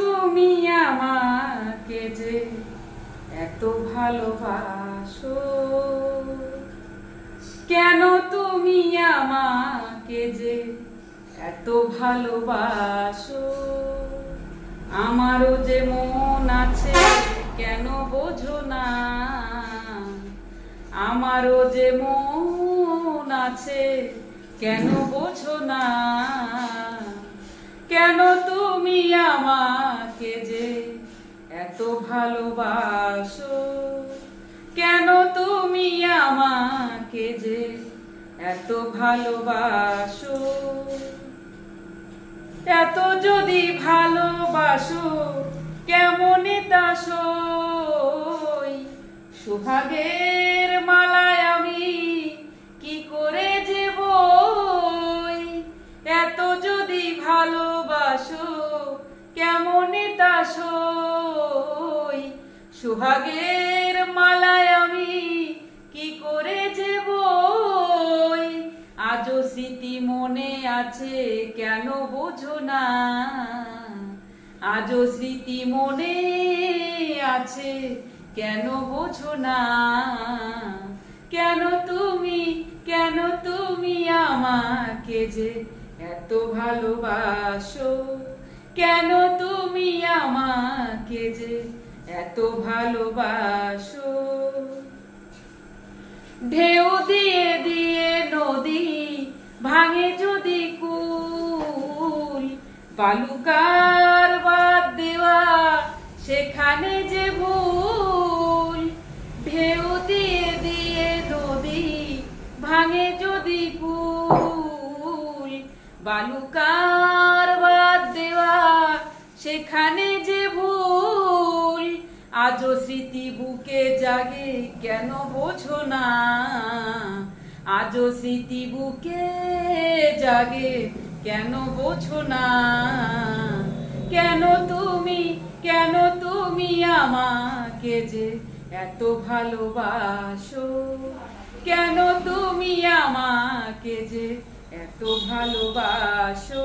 তুমি আমাকে যে এত ভালোবাসো। কেন তুমি আমাকে যে এত ভালোবাসো? আমারও যে মন আছে, কেন বোঝো না? আমারও যে মন আছে, কেন বোঝো না? কেন তুমি আমাকে যে এত ভালোবাসো, কেন তুমি আমাকে যে এত ভালোবাসো? এত যদি ভালোবাসো, কেমন সুহাগের মালায় আমি কি করে যে এত যদি ভালোবাসো, কেমন দাসই সুহাগের মালায় আমি কি করে যে বই? আজও স্মৃতি মনে আছে, কেন বোঝো না? আজও স্মৃতি মনে আছে, কেন বোঝো না? কেন তুমি কেন তুমি আমাকে যে এত ভালোবাসো? কেন তুমি আমাকে যে এত ভালোবাসো? ঢেউ দিয়ে দিয়ে নদী ভাঙে যদি কুল, বালুকার বাদ দেওয়া সেখানে যে ভুল, ঢেউ দিয়ে দিয়ে নদী ভাঙে যদি কুল, বালুকার বাদ সেখানে যে ভুল, আজও স্মৃতি বুকে জাগে, কেন বোঝো না? আজও স্মৃতি বুকে জাগে, কেন বোঝো না? কেন তুমি কেন তুমি আমাকে যে এত ভালোবাসো? কেন তুমি আমাকে যে এত ভালোবাসো?